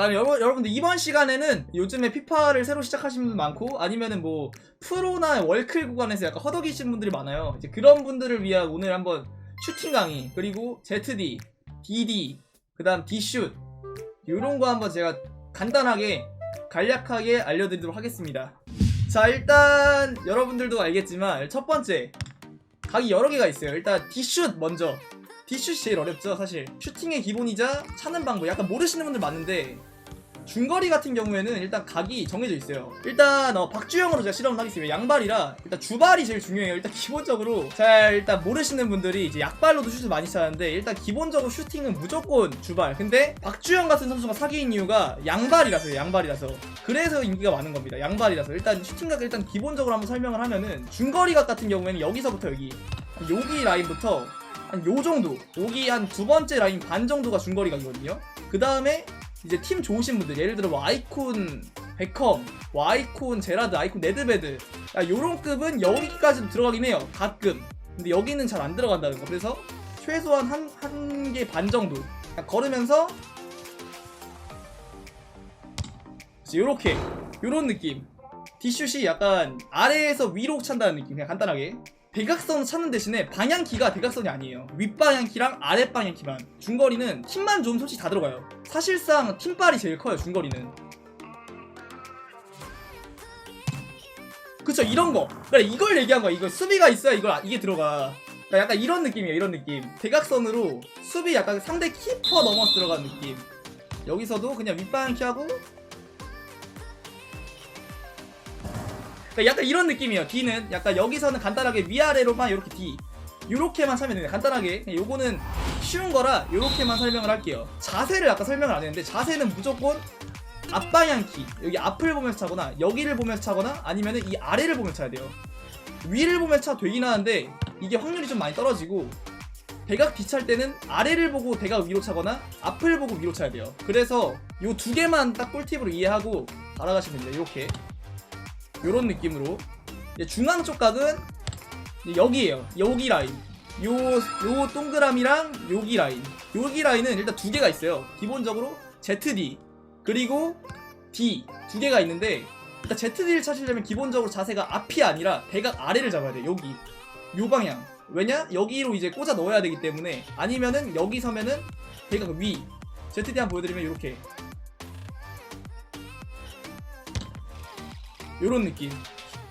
자 여러분, 여러분들 이번 시간에는 요즘에 피파를 새로 시작하신 분들 많고 아니면은 뭐 프로나 월클 구간에서 약간 허덕이신 분들이 많아요. 이제 그런 분들을 위한 오늘 한번 슈팅 강의 그리고 ZD, DD 그 다음 D슛 요런 거 한번 제가 간단하게 간략하게 알려드리도록 하겠습니다. 자 일단 여러분들도 알겠지만 첫 번째 각이 여러 개가 있어요. 일단 D슛 먼저. D슛이 제일 어렵죠 사실. 슈팅의 기본이자 차는 방법. 약간 모르시는 분들 많은데 중거리 같은 경우에는 일단 각이 정해져 있어요. 일단 어, 박주영으로 제가 실험을 하겠습니다. 양발이라 일단 주발이 제일 중요해요. 일단 기본적으로 잘 일단 모르시는 분들이 이제 약발로도 슛을 많이 차는데 일단 기본적으로 슈팅은 무조건 주발. 근데 박주영 같은 선수가 사기인 이유가 양발이라서요 양발이라서. 그래서 인기가 많은 겁니다. 양발이라서. 일단 슈팅각 일단 기본적으로 한번 설명을 하면은 중거리각 같은 경우에는 여기서부터 여기 여기 라인부터 한 요 정도 여기 한 두 번째 라인 반 정도가 중거리각이거든요. 그 다음에 이제 팀 좋으신 분들 예를 들어 뭐 아이콘 베컴 뭐 아이콘 제라드 아이콘 네드베드 야, 요런 급은 여기까지도 들어가긴 해요 가끔. 근데 여기는 잘 안 들어간다는 거. 그래서 최소한 한 한 개 반 정도. 걸으면서 요렇게 요런 느낌. 디슛이 약간 아래에서 위로 찬다는 느낌 그냥 간단하게 대각선을 찾는 대신에 방향키가 대각선이 아니에요. 윗방향키랑 아랫방향키만. 중거리는 팀만 좀 솔직히 다 들어가요. 사실상 팀발이 제일 커요 중거리는. 그쵸 이런 거. 그래 이걸 얘기한 거야. 이거 수비가 있어야 이걸 아- 이게 들어가. 그러니까 약간 이런 느낌이에요 이런 느낌. 대각선으로 수비 약간 상대 키퍼 넘어서 들어가는 느낌. 여기서도 그냥 윗방향키 하고 그러니까 약간 이런 느낌이에요. D는 약간 여기서는 간단하게 위아래로만 이렇게 D 요렇게만 차면 됩니다. 간단하게 요거는 쉬운 거라 요렇게만 설명을 할게요. 자세를 아까 설명을 안 했는데 자세는 무조건 앞방향 키 여기 앞을 보면서 차거나 여기를 보면서 차거나 아니면 은 이 아래를 보면서 차야 돼요. 위를 보면서 차 되긴 하는데 이게 확률이 좀 많이 떨어지고 대각 뒤찰 때는 아래를 보고 대각 위로 차거나 앞을 보고 위로 차야 돼요. 그래서 요 두 개만 딱 꿀팁으로 이해하고 알아가시면 됩니다. 이렇게 요런 느낌으로. 중앙 쪽 각은 여기에요. 여기 라인. 요, 요 동그라미랑 여기 라인. 여기 라인은 일단 두 개가 있어요. 기본적으로 ZD 그리고 D 두 개가 있는데 일단 ZD를 찾으려면 기본적으로 자세가 앞이 아니라 대각 아래를 잡아야 돼요 여기. 요 방향. 왜냐? 여기로 이제 꽂아 넣어야 되기 때문에 아니면은 여기 서면은 대각 위. ZD 한번 보여드리면 이렇게 요런 느낌.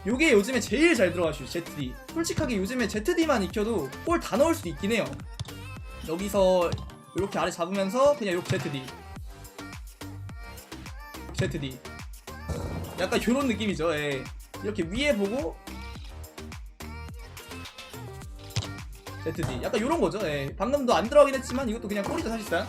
요게 요즘에 제일 잘 들어가죠 ZD 솔직하게 요즘에 ZD만 익혀도 골 다 넣을 수도 있긴 해요. 여기서 이렇게 아래 잡으면서 그냥 이렇게 ZD ZD 약간 요런 느낌이죠 예. 이렇게 위에 보고 ZD 약간 요런 거죠 예. 방금도 안 들어가긴 했지만 이것도 그냥 골이죠 사실상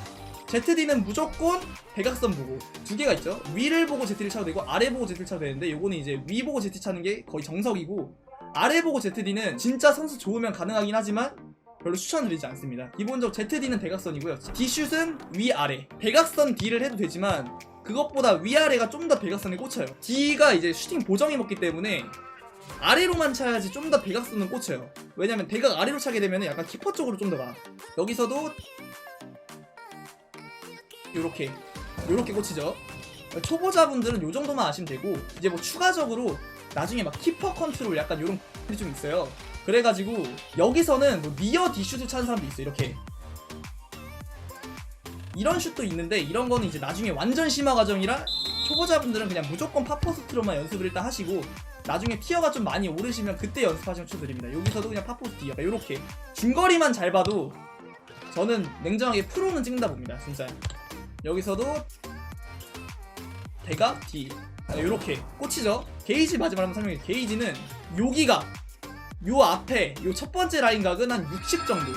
ZD는 무조건 대각선 보고 두 개가 있죠. 위를 보고 ZD를 차도 되고 아래 보고 ZD를 차도 되는데 요거는 이제 위 보고 ZD 차는 게 거의 정석이고 아래 보고 ZD는 진짜 선수 좋으면 가능하긴 하지만 별로 추천드리지 않습니다. 기본적으로 ZD는 대각선이고요. D슛은 위아래. 대각선 D를 해도 되지만 그것보다 위아래가 좀더 대각선에 꽂혀요. D가 이제 슈팅 보정이 먹기 때문에 아래로만 차야지 좀더 대각선은 꽂혀요. 왜냐면 대각 아래로 차게 되면 약간 키퍼 쪽으로 좀 더 가. 여기서도 요렇게 요렇게 꽂히죠. 초보자분들은 요 정도만 아시면 되고 이제 뭐 추가적으로 나중에 막 키퍼 컨트롤 약간 요런 게좀 있어요. 그래가지고 여기서는 뭐 니어 디슛을 차는 사람도 있어요 이렇게. 이런 슛도 있는데 이런 거는 이제 나중에 완전 심화 과정이라 초보자분들은 그냥 무조건 파포스트로만 연습을 일단 하시고 나중에 티어가 좀 많이 오르시면 그때 연습하시면 추드립니다. 여기서도 그냥 파포스트 약간 요렇게. 중거리만 잘 봐도 저는 냉정하게 프로는 찍는다 봅니다 진짜 여기서도 대각 D 이렇게 꽂히죠 게이지 마지막 한번 설명해 게이지는 여기가 요 앞에 요 첫 번째 라인 각은 한 60 정도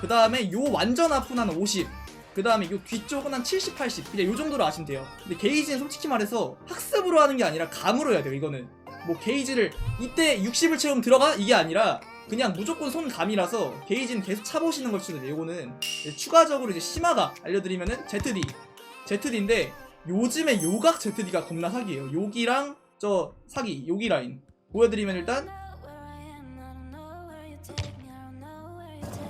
그 다음에 요 완전 앞은 한 50. 그 다음에 요 뒤쪽은 한 70, 80. 그냥 요 정도로 아시면 돼요. 근데 게이지는 솔직히 말해서 학습으로 하는 게 아니라 감으로 해야 돼요, 이거는. 뭐 게이지를 이때 60을 채우면 들어가? 이게 아니라 그냥 무조건 손 감이라서 게이지는 계속 차보시는 걸 추천드려요. 요거는 추가적으로 이제 심화가 알려드리면은 ZD. ZD인데 요즘에 요각 ZD가 겁나 사기예요. 여기랑 저 사기, 여기 라인. 보여드리면 일단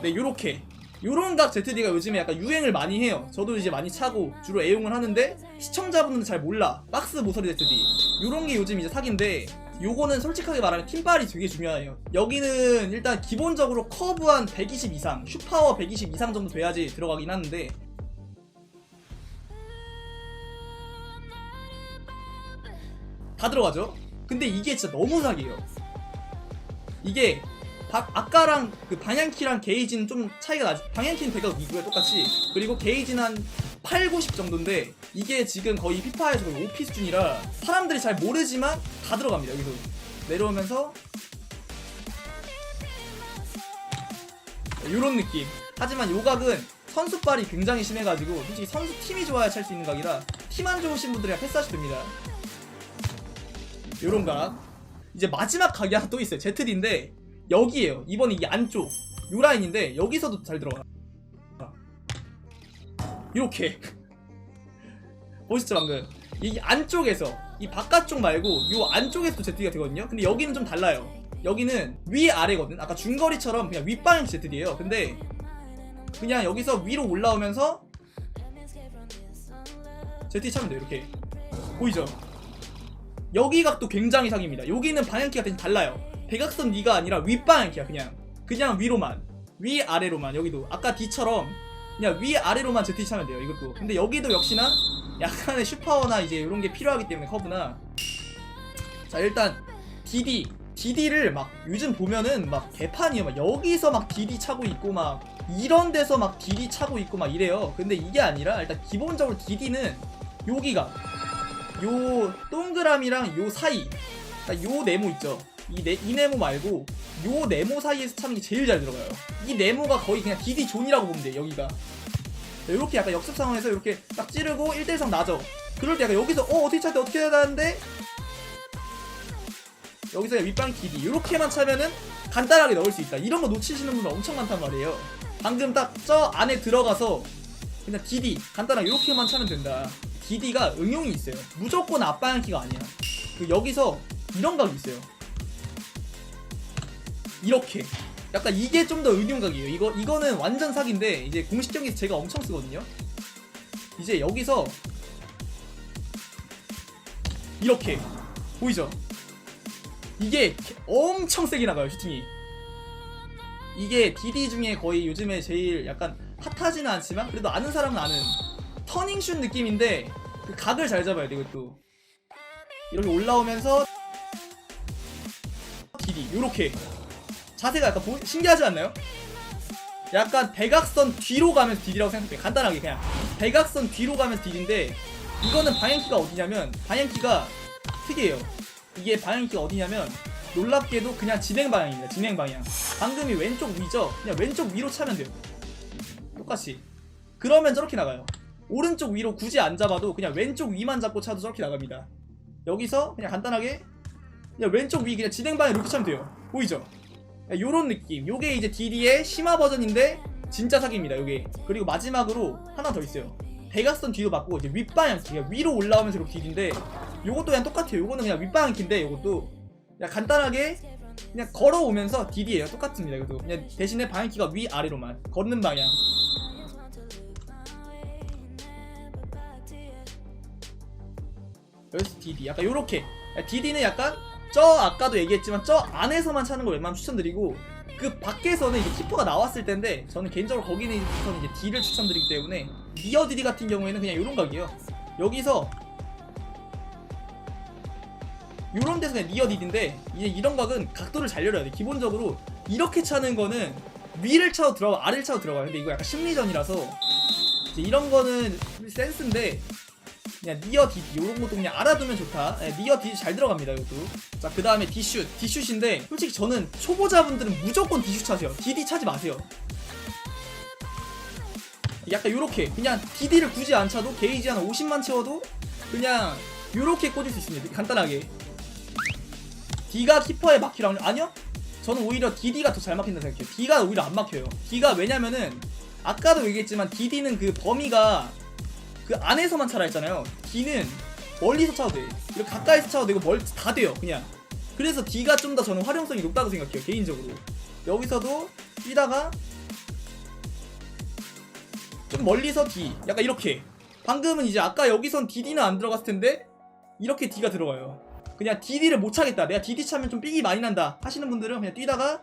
네 요렇게 요런 각 ZD가 요즘에 약간 유행을 많이 해요. 저도 이제 많이 차고 주로 애용을 하는데 시청자분들은 잘 몰라. 박스 모서리 ZD. 요런 게 요즘 이제 사기인데 요거는 솔직하게 말하면 팀발이 되게 중요해요. 여기는 일단 기본적으로 커브 한 120 이상, 슈파워 120 이상 정도 돼야지 들어가긴 하는데 다 들어가죠? 근데 이게 진짜 너무 사기예요. 이게 바- 아까랑 그 방향키랑 게이지는 좀 차이가 나지. 방향키는 대각 위고요 똑같이. 그리고 게이지는 한 8, 90 정도인데 이게 지금 거의 피파에서 거의 5피 수준이라 사람들이 잘 모르지만 다 들어갑니다. 여기서 내려오면서 이런 느낌. 하지만 요 각은 선수발이 굉장히 심해가지고 솔직히 선수 팀이 좋아야 찰 수 있는 각이라 팀 안 좋으신 분들이랑 패스하셔도 됩니다. 요런 각. 이제 마지막 각이 하나 또 있어요. ZD인데 여기에요. 이번 이게 안쪽 요 라인인데 여기서도 잘 들어가. 이렇게 보시죠 방금 이 안쪽에서 이 바깥쪽 말고 요 안쪽에서도 ZD가 되거든요. 근데 여기는 좀 달라요. 여기는 위 아래거든. 아까 중거리처럼 그냥 윗방향 ZD예요. 근데 그냥 여기서 위로 올라오면서 ZD 차면 돼요. 이렇게 보이죠? 여기 각도 굉장히 사기입니다. 여기는 방향키가 대신 달라요. 대각선 위가 아니라 윗방향키야 그냥. 그냥 위로만. 위 아래로만 여기도 아까 D처럼 그냥 위 아래로만 ZT 차면 돼요. 이것도. 근데 여기도 역시나 약간의 슈퍼나 이제 이런 게 필요하기 때문에 커브나 자 일단 DD DD를 막 요즘 보면은 막 개판이에요. 막 여기서 막 DD 차고 있고 막 이런 데서 막 DD 차고 있고 막 이래요. 근데 이게 아니라 일단 기본적으로 DD는 여기가 요 동그라미랑 요 사이 요 네모 있죠 이, 네, 이 네모 말고 요 네모 사이에서 차는 게 제일 잘 들어가요. 이 네모가 거의 그냥 DD 존이라고 보면 돼요 여기가. 이렇게 약간 역습 상황에서 이렇게 딱 찌르고 1대1 상 나죠. 그럴 때 약간 여기서 어 어떻게 찼대 어떻게 해야 하는데? 여기서 윗방 DD 이렇게만 차면은 간단하게 넣을 수 있다. 이런 거 놓치시는 분들 엄청 많단 말이에요. 방금 딱 저 안에 들어가서 그냥 DD 간단하게 이렇게만 차면 된다. DD가 응용이 있어요. 무조건 앞방향키가 아니야. 그 여기서 이런 각이 있어요. 이렇게. 약간 이게 좀더 응용각이에요. 이거 이거는 완전 사기인데 이제 공식 경기에서 제가 엄청 쓰거든요. 이제 여기서 이렇게 보이죠? 이게 엄청 세게 나가요 슈팅이. 이게 DD 중에 거의 요즘에 제일 약간 핫하지는 않지만 그래도 아는 사람은 아는 터닝슛 느낌인데 그 각을 잘 잡아야 돼 이것도 이렇게 올라오면서 DD 요렇게 자세가 약간 보- 신기하지 않나요? 약간 대각선 뒤로 가면서 DD라고 생각해요 간단하게 그냥. 대각선 뒤로 가면서 DD인데 이거는 방향키가 어디냐면 방향키가 특이해요. 이게 방향키가 어디냐면 놀랍게도 그냥 진행 방향입니다. 진행 방향. 방금이 왼쪽 위죠? 그냥 왼쪽 위로 차면 돼요. 똑같이. 그러면 저렇게 나가요. 오른쪽 위로 굳이 안 잡아도 그냥 왼쪽 위만 잡고 차도 저렇게 나갑니다. 여기서 그냥 간단하게 그냥 왼쪽 위 그냥 진행 방향 이렇게 차면 돼요. 보이죠? 요런 느낌. 요게 이제 DD의 심화 버전인데 진짜 사기입니다. 요게. 그리고 마지막으로 하나 더 있어요. 대각선 뒤로 받고 이제 윗방향 키 그냥 위로 올라오면서 이렇게 DD인데 요것도 그냥 똑같아요. 요거는 그냥 윗방향 키인데 요것도 그냥 간단하게 그냥 걸어오면서 DD예요. 똑같습니다. 이것도 그냥 대신에 방향 키가 위 아래로만 걷는 방향. 여기서 DD 약간 요렇게 DD는 약간 저 아까도 얘기했지만 저 안에서만 차는 걸 웬만하면 추천드리고 그 밖에서는 이제 키퍼가 나왔을 텐데 저는 개인적으로 거기는 이제 D를 추천드리기 때문에 니어 DD 같은 경우에는 그냥 요런 각이에요. 여기서 요런 데서 그냥 니어 DD인데 이제 이런 각은 각도를 잘 열어야 돼. 기본적으로 이렇게 차는 거는 위를 차고 들어가 아래를 차고 들어가요. 근데 이거 약간 심리전이라서 이런 거는 센스인데 그냥 니어 디디 이런 것도 그냥 알아두면 좋다. 네, 니어 디디 잘 들어갑니다 이것도. 자 그 다음에 디슛 디슛인데 솔직히 저는 초보자분들은 무조건 디슛 차세요. 디디 차지 마세요. 약간 요렇게 그냥 디디를 굳이 안 차도 게이지 한 50만 채워도 그냥 요렇게 꽂을 수 있습니다. 간단하게. D가 키퍼에 막히랑 아니요? 저는 오히려 DD가 더 잘 막힌다 생각해요. D가 오히려 안 막혀요. D가 왜냐면은 아까도 얘기했지만 DD는 그 범위가 그 안에서만 차라 했잖아요. D는 멀리서 차도 돼. 이렇게 가까이서 차도 되고 멀 다 돼요. 그냥. 그래서 D가 좀 더 저는 활용성이 높다고 생각해요. 개인적으로. 여기서도 뛰다가 좀 멀리서 D 약간 이렇게 방금은 이제 아까 여기선 DD는 안 들어갔을 텐데 이렇게 D가 들어가요 그냥 DD를 못 차겠다 내가 DD 차면 좀 삑이 많이 난다 하시는 분들은 그냥 뛰다가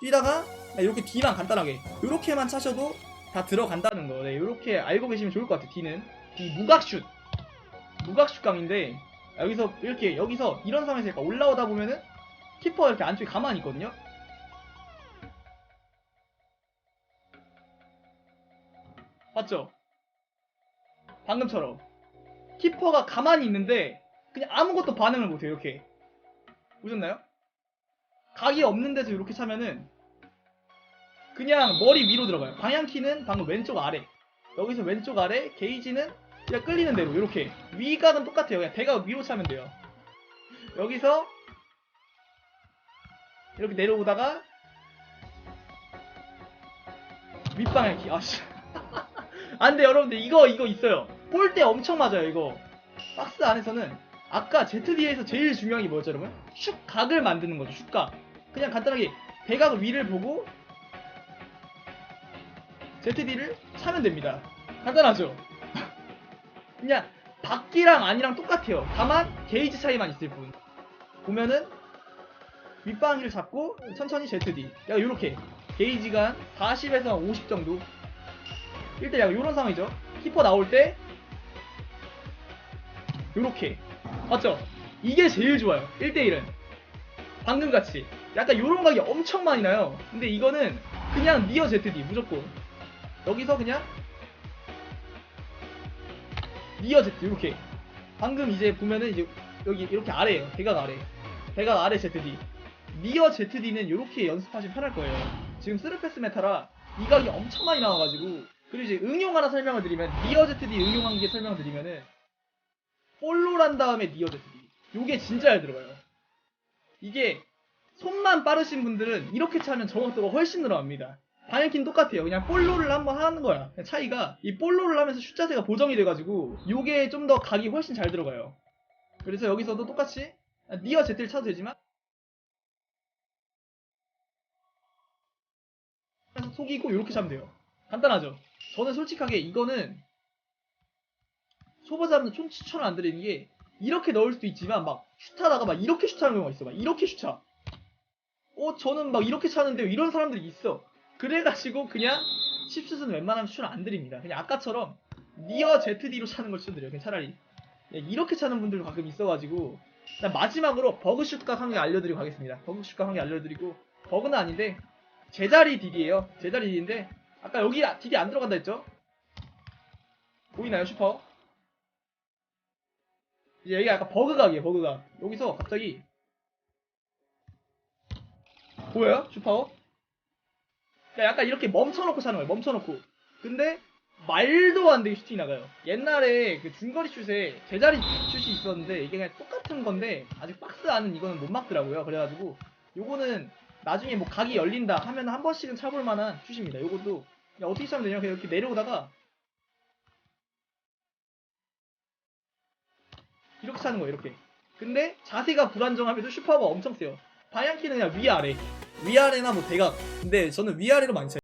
뛰다가 이렇게 D만 간단하게 이렇게만 차셔도 다 들어간다는 거 네, 이렇게 알고 계시면 좋을 것 같아요 D는 D 무각슛. 무각슛 강인데 여기서 이렇게 여기서 이런 상황에서 올라오다 보면은 키퍼가 이렇게 안쪽에 가만히 있거든요. 맞죠? 방금처럼 키퍼가 가만히 있는데 그냥 아무것도 반응을 못해요 이렇게. 보셨나요? 각이 없는 데서 이렇게 차면은 그냥 머리 위로 들어가요. 방향키는 방금 왼쪽 아래 여기서 왼쪽 아래 게이지는 그냥 끌리는 대로 이렇게. 위각은 똑같아요. 그냥 대각 위로 차면 돼요. 여기서 이렇게 내려오다가 윗방향키. 아씨. 안돼 여러분들. 이거 이거 있어요. 볼 때 엄청 맞아요 이거. 박스 안에서는 아까 ZD에서 제일 중요한 게 뭐였죠 여러분? 슛각을 만드는 거죠 슛각. 그냥 간단하게 대각 위를 보고 ZD를 차면 됩니다. 간단하죠? 그냥 밖이랑 안이랑 똑같아요. 다만 게이지 차이만 있을 뿐. 보면은 윗방위를 잡고 천천히 ZD 약간 요렇게. 게이지가 한 40에서 50 정도. 일단 약간 요런 상황이죠. 키퍼 나올 때 요렇게. 맞죠? 이게 제일 좋아요. 1대1은. 방금 같이. 약간 요런 각이 엄청 많이 나요. 근데 이거는 그냥 니어 ZD 무조건 여기서 그냥 Z 이렇게. 방금 이제 보면은 이제 여기 이렇게 아래에요. 대각 아래. 대각 아래 ZD 니어 ZD는 이렇게 연습하시면 편할 거예요. 지금 스르패스 메타라 이 각이 엄청 많이 나와가지고. 그리고 이제 응용 하나 설명을 드리면 니어 ZD 응용한 게 설명을 드리면은 볼로란 다음에 니어 ZD 요게 진짜 잘 들어가요. 이게 손만 빠르신 분들은 이렇게 차면 정확도가 훨씬 늘어납니다 방향키는 똑같아요. 그냥 볼로를 한번 하는 거야. 차이가 이 볼로를 하면서 슛 자세가 보정이 돼가지고 요게 좀 더 각이 훨씬 잘 들어가요. 그래서 여기서도 똑같이 니어 Z를 차도 되지만 그래서 속이고 이렇게 차면 돼요. 간단하죠? 저는 솔직하게 이거는 초보자분들 좀 추천을 안 드리는 게 이렇게 넣을 수도 있지만 막 슛하다가 막 이렇게 슛하는 경우가 있어. 막 이렇게 슛차. 어 저는 막 이렇게 차는데 이런 사람들이 있어 그래가지고 그냥 10슛은 웬만하면 추천 안 드립니다 그냥 아까처럼 니어 ZD로 차는 걸 추천드려요 그냥 차라리 예, 이렇게 차는 분들 가끔 있어가지고 마지막으로 버그슛각 한 개 알려드리고 가겠습니다 버그슛각 한 개 알려드리고 버그는 아닌데 제자리 DD에요 제자리 DD인데 아까 여기 DD 안 들어간다 했죠? 보이나요 슈퍼? 이제 여기 아까 버그각이에요 버그각 여기서 갑자기 보여요? 슈퍼? 그러니까 약간 이렇게 멈춰놓고 차는 거예요 멈춰놓고. 근데 말도 안 되게 슈팅이 나가요. 옛날에 그 중거리 슛에 제자리 슛이 있었는데 이게 그냥 똑같은 건데 아직 박스 안은 이거는 못 막더라고요. 그래가지고 요거는 나중에 뭐 각이 열린다 하면 한 번씩은 차볼 만한 슛입니다. 요것도 어떻게 차면 되냐 그냥 이렇게 내려오다가 이렇게 차는 거예요 이렇게. 근데 자세가 불안정하면서 슈퍼가 엄청 세요. 방향키는 그냥 위 아래 위아래나 뭐 대각. 근데 저는 위아래로 많이 차요